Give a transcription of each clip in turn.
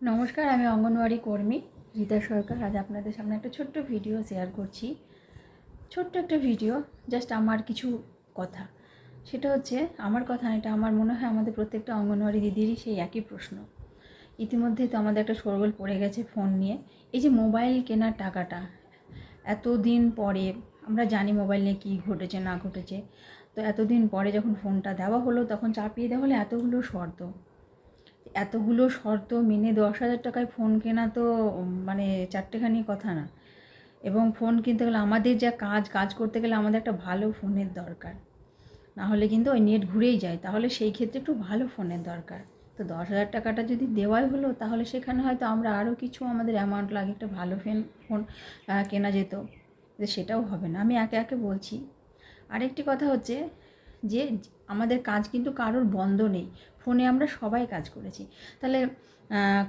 নমস্কার, আমি অঙ্গনওয়াড়ি কর্মী রীতা সরকার। আজ আপনাদের সামনে একটা ছোট্ট ভিডিও শেয়ার করছি। ছোট্ট একটা ভিডিও জাস্ট আমার কিছু কথা। সেটা হচ্ছে, আমার কথা এটা আমার মনে হয় আমাদের প্রত্যেকটা অঙ্গনওয়াড়ি দিদিরই সেই একই প্রশ্ন। ইতিমধ্যে তো আমাদের একটা শোরগোল পড়ে গেছে ফোন নিয়ে। এই যে মোবাইল কেনার টাকাটা, এতদিন পরে, আমরা জানি মোবাইল নিয়ে কী ঘটেছে, না ঘটেছে। তো এতদিন পরে যখন ফোনটা দেওয়া হলো, তখন চাপিয়ে দেওয়া হলো এতগুলো শর্ত। এতগুলো শর্ত মেনে দশ হাজার টাকায় ফোন কেনা তো মানে চারটেখানি কথা না। এবং ফোন কিনতে গেলে আমাদের যা কাজ কাজ করতে গেলে আমাদের একটা ভালো ফোনের দরকার। না হলে কিন্তু ওই নেট ঘুরেই যায়। তাহলে সেই ক্ষেত্রে একটু ভালো ফোনের দরকার। তো দশ হাজার টাকাটা যদি দেওয়াই হলো, তাহলে সেখানে হয়তো আমরা আরও কিছু আমাদের অ্যামাউন্ট লাগে, একটা ভালো ফোন ফোন কেনা যেত। সেটাও হবে না। আমি একে একে বলছি। আরেকটি কথা হচ্ছে যে, আমাদের কাজ কিন্তু কারোর বন্ধ নেই। ফোনে আমরা সবাই কাজ করেছি। তাহলে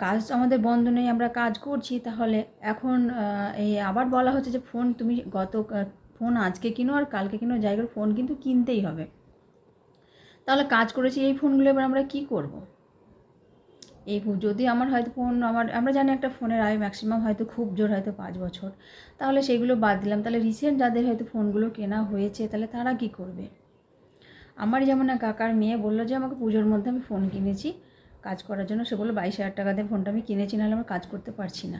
কাজ আমাদের বন্ধ নেই, আমরা কাজ করছি, তাহলে এখন এই আবার বলা হচ্ছে যে ফোন তুমি গত, ফোন আজকে কিনো আর কালকে কিনো, যাই করে ফোন কিন্তু কিনতেই হবে। তাহলে কাজ করেছি, এই ফোনগুলো এবার আমরা কি করব? এই যদি আমার হয়তো ফোন, আমার, আমরা জানি একটা ফোনের আয় ম্যাক্সিমাম হয়তো খুব জোর, হয়তো পাঁচ বছর। তাহলে সেগুলো বাদ দিলাম। তাহলে রিসেন্ট যাদের হয়তো ফোনগুলো কেনা হয়েছে, তাহলে তারা কি করবে? আমার যেমন এক কাকার মেয়ে বলল যে, আমাকে পুজোর মধ্যে আমি ফোন কিনেছি। কাজ করার জন্য সে বলল, বাইশ হাজার টাকা দিয়ে ফোনটা আমি কিনেছি, নাহলে আমার কাজ করতে পারছি না।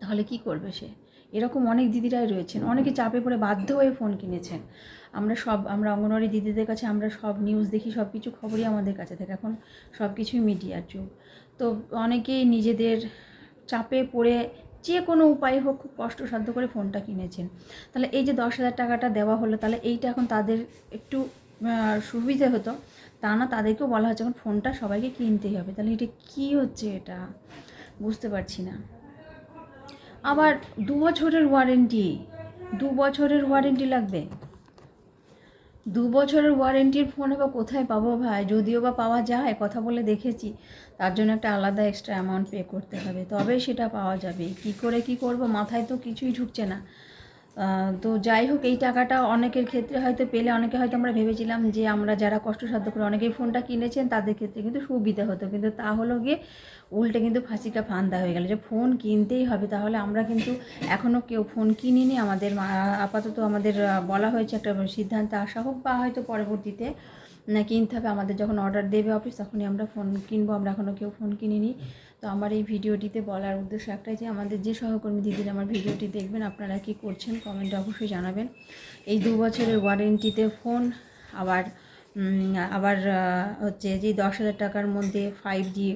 তাহলে কি করবে সে? এরকম অনেক দিদিরাই রয়েছেন। অনেকে চাপে পড়ে বাধ্য হয়ে ফোন কিনেছেন। আমরা সব, আমরা অঙ্গনওয়াড়ি দিদিদের কাছে আমরা সব নিউজ দেখি, সব কিছু খবরই আমাদের কাছে থাকে। এখন সব কিছুই মিডিয়ার যুগ। তো অনেকেই নিজেদের চাপে পড়ে যে কোনো উপায় হোক, খুব কষ্টসাধ্য করে ফোনটা কিনেছেন। তাহলে এই যে দশ হাজার টাকাটা দেওয়া হলো, তাহলে এইটা এখন তাদের একটু সুবিধে হতো। তা না, তাদেরকেও বলা হচ্ছে এখন ফোনটা সবাইকে কিনতেই হবে। তাহলে এটা কী হচ্ছে এটা? বুঝতে পারছি না। আবার দু বছরের ওয়ারেন্টি দু বছরের ওয়ারেন্টি লাগবে? দু বছরের ওয়ারেন্টির ফোন আবার কোথায় পাবো ভাই? যদিও বা পাওয়া যায়, কথা বলে দেখেছি। তার জন্য একটা আলাদা এক্সট্রা অ্যামাউন্ট পে করতে হবে। তবে সেটা পাওয়া যাবে। কি করে কি করব? মাথায় তো কিছুই ঢুকছে না। তো যাই হোক, এই টাকাটা অনেকের ক্ষেত্রে হয়তো পেলে, অনেকে হয়তো আমরা ভেবেছিলাম যে আমরা যারা কষ্টসাধ্য করে অনেকেই ফোনটা কিনেছেন, তাদের ক্ষেত্রে কিন্তু সুবিধা হতো। কিন্তু তা হলো গিয়ে উল্টে কিন্তু ফাঁসিটা ফান্দা হয়ে গেল যে ফোন কিনতেই হবে। তাহলে আমরা কিন্তু এখনও কেউ ফোন কিনিনি। আমাদের আপাতত আমাদের বলা হয়েছে একটা সিদ্ধান্তে আসা হোক বা হয়তো পরবর্তীতে কিনতে হবে। আমাদের যখন অর্ডার দেবে অফিস তখনই আমরা ফোন কিনবো। আমরা এখনও কেউ ফোন কিনিনি। তো আমার এই ভিডিওটিতে বলার উদ্দেশ্য একটাই যে আমাদের যে সহকর্মী দিদিরা আমার ভিডিওটি দেখবেন, আপনারা কি করছেন কমেন্টে অবশ্যই জানাবেন। এই দু বছরের ওয়ারেন্টিতে ফোন আবার আবার হচ্ছে যে দশ হাজার টাকার মধ্যে ফাইভ জি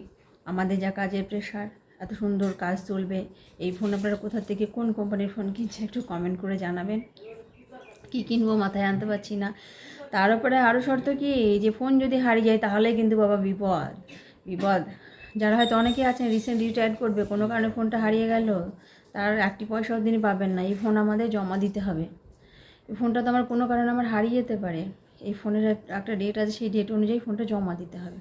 আমাদের যা কাজের প্রেশার এত সুন্দর কাজ চলবে, এই ফোন আপনারা কোথা থেকে, কোন কোম্পানির ফোন কিনছে একটু কমেন্ট করে জানাবেন। কী কিনবো মাথায় আনতে পারছি না। তার উপরে আরও শর্ত কি যে ফোন যদি হারিয়ে যায় তাহলে কিন্তু বাবা বিপদ বিপদ। যারা হয়তো অনেকেই আছেন রিসেন্ট রিটায়ার করবে, কোনো কারণে ফোনটা হারিয়ে গেল, তার একটি পয়সাও তিনি পাবেন না। এই ফোন আমাদের জমা দিতে হবে। এই ফোনটা তো আমার কোনো কারণে আমার হারিয়ে যেতে পারে। এই ফোনের একটা ডেট আছে, সেই ডেট অনুযায়ী ফোনটা জমা দিতে হবে।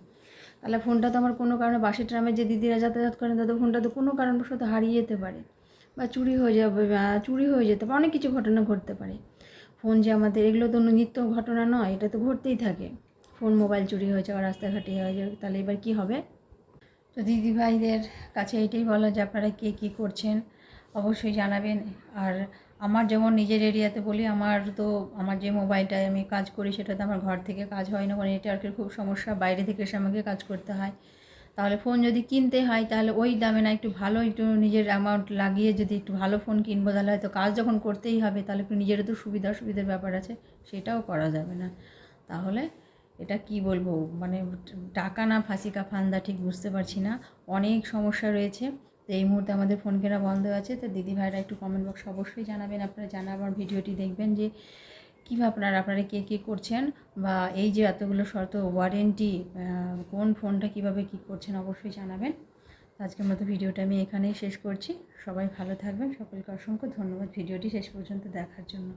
তাহলে ফোনটা তো আমার কোনো কারণে বাসে ট্রামে যে দিদিরা যাতায়াত করেন, তাদের ফোনটা তো কোনো কারণবশত হারিয়ে যেতে পারে বা চুরি হয়ে যাবে চুরি হয়ে যেতে পারে, অনেক কিছু ঘটনা ঘটতে পারে। ফোন যে আমাদের, এগুলো তো নিত্য ঘটনা নয়, এটা তো ঘটতেই থাকে। ফোন মোবাইল চুরি হয়ে যাওয়া, রাস্তাঘাটে হয়ে যাবে তাহলে এবার কী হবে? তো দিদি ভাইদের কাছে এটাই বলা যে আপনারা কে কী করছেন, অবশ্যই জানাবেন। আর আমার যেমন নিজের এরিয়াতে বলি, আমার তো আমার যে মোবাইলটায় আমি কাজ করি সেটাতে আমার ঘর থেকে কাজ হয় না মানে নেটওয়ার্কের খুব সমস্যা, বাইরে থেকে এসে আমাকে কাজ করতে হয়। তাহলে ফোন যদি কিনতে হয়, তাহলে ওই দামে না একটু ভালো, একটু নিজের অ্যামাউন্ট লাগিয়ে যদি একটু ভালো ফোন কিনবো, তাহলে হয়তো কাজ যখন করতেই হবে, তাহলে একটু নিজেরও তো সুবিধা অসুবিধার ব্যাপার আছে, সেটাও করা যাবে না। তাহলে এটা কি বলব? মানে টাকা না ফাঁসিকা ফান্দা ঠিক বুঝতে পারছি না। অনেক সমস্যা রয়েছে। তো এই মুহূর্তে আমাদের ফোন কেনা বন্ধ আছে। তো দিদি ভাইরা একটু কমেন্ট বক্স অবশ্যই জানাবেন। আপনারা জানা আমার ভিডিওটি দেখবেন যে কীভাবে আপনারা আপনারা কে, কী করছেন? বা এই যে এতগুলো শর্ত ওয়ারেন্টি কোন ফোনটা কীভাবে কি করছেন অবশ্যই জানাবেন। আজকের মতো ভিডিওটা আমি এখানেই শেষ করছি। সবাই ভালো থাকবেন। সকলকে অসংখ্য ধন্যবাদ ভিডিওটি শেষ পর্যন্ত দেখার জন্য।